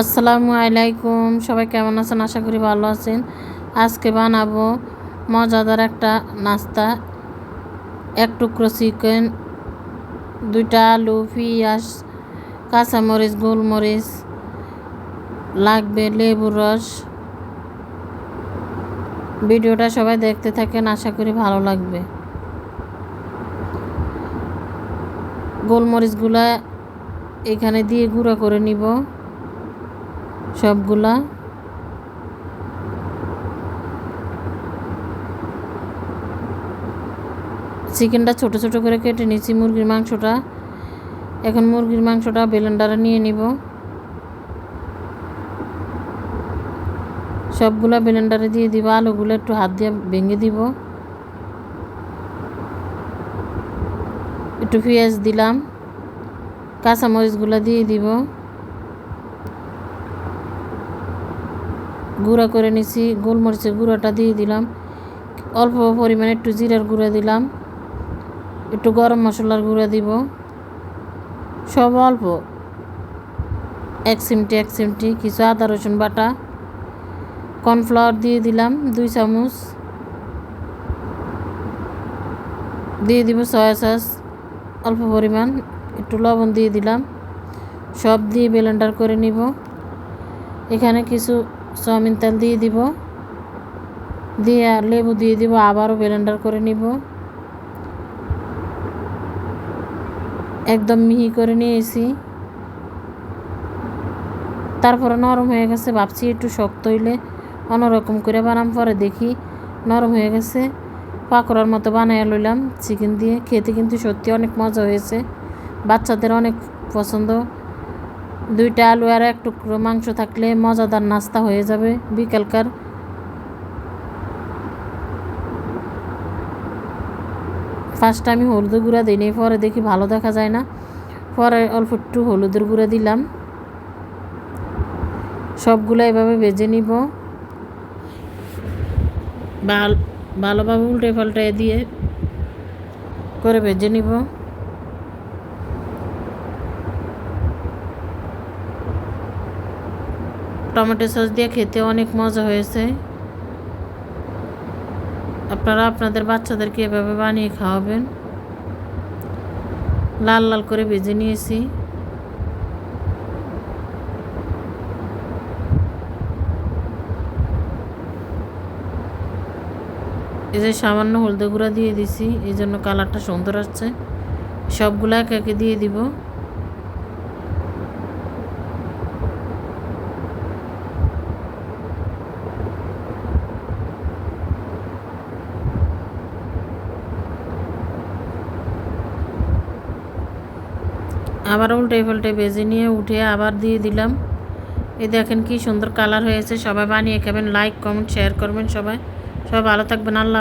আসসালামু আলাইকুম। সবাই কেমন আছেন? আশা করি ভালো আছেন। আজকে বানাবো মজাদার একটা নাস্তা। এক টুকরো চিকেন, দুইটা আলু, পেঁয়াজ, কাঁচামরিচ, গোলমরিচ, লাগবে লেবুর রস। ভিডিওটা সবাই দেখতে থাকেন, আশা করি ভালো লাগবে। গোলমরিচগুলা এখানে দিয়ে গুঁড়া করে নিব। সবগুলা। চিকেনটা ছোট ছোট করে কেটে নিচ্ছি মুরগির মাংসটা। এখন মুরগির মাংসটা ব্লেন্ডারে নিয়ে নিব। সবগুলা ব্লেন্ডারে দিয়ে দিব, আলুগুলো একটু হাত দিয়ে ভেঙে দিব। একটু পেঁয়াজ দিলাম, কাঁচামরিচগুলো দিয়ে দিব। গুঁড়া করে নিছি, গোলমরিচের গুঁড়াটা দিয়ে দিলাম। অল্প পরিমাণে একটু জিরার গুঁড়া দিলাম। একটু গরম মশলার গুঁড়া দিব। সব অল্প। এক চিমটি এক চিমটি কিছু আদা, রসুন বাটা। কর্নফ্লাওয়ার দিয়ে দিলাম দুই চামচ। দিয়ে দিব সয়া সস। অল্প পরিমাণ একটু লবণ দিয়ে দিলাম। সব দিয়ে ব্লেন্ডার করে নিব। এখানে কিছু চাউমিন তেল দিয়ে দিব। দিয়ে আর লেবু দিয়ে দিব, আবারও ব্লেন্ডার করে নিব। একদম মিহি করে নিয়েছি। তারপরে নরম হয়ে গেছে, ভাবছি একটু শক্ত হইলে অন্যরকম করে বানাম, পরে দেখি। নরম হয়ে গেছে, পাকোড়ার মতো বানাইয়া লইলাম, চিকেন দিয়ে। খেতে কিন্তু সত্যি অনেক মজা হয়েছে, বাচ্চাদের অনেক পছন্দ। দুইটা আলু আর এক টুকরো মাংস থাকলে মজাদার নাস্তা হয়ে যাবে বিকালকার। ফার্স্ট আমি হলুদ গুঁড়া দিই পরে দেখি ভালো দেখা যায় না। পরে অল্প একটু হলুদের গুঁড়া দিলাম। সবগুলো এভাবে ভেজে নিব। ভালোভাবে উল্টে পাল্টে দিয়ে করে ভেজে নিব। টমেটো সস দিয়ে খেতে অনেক মজা হয়েছে। আপনারা আপনাদের বাচ্চাদেরকে এভাবে বানিয়ে খাওয়াবেন। লাল লাল করে ভেজে নিয়েছি। এই যে সামান্য হলদে গুঁড়া দিয়ে দিছি, এই জন্য কালারটা সুন্দর আসছে। সবগুলো এক একে দিয়ে দিব। আবার উল্টে পাল্টে বেজে নিয়ে উঠে আবার দিয়ে দিলাম। এই দেখেন কি সুন্দর কালার হয়েছে। সবাই বানিয়ে খাবেন লাইক কমেন্ট শেয়ার করবেন সবাই। সবাই ভালো থাকবেন, আল্লাহ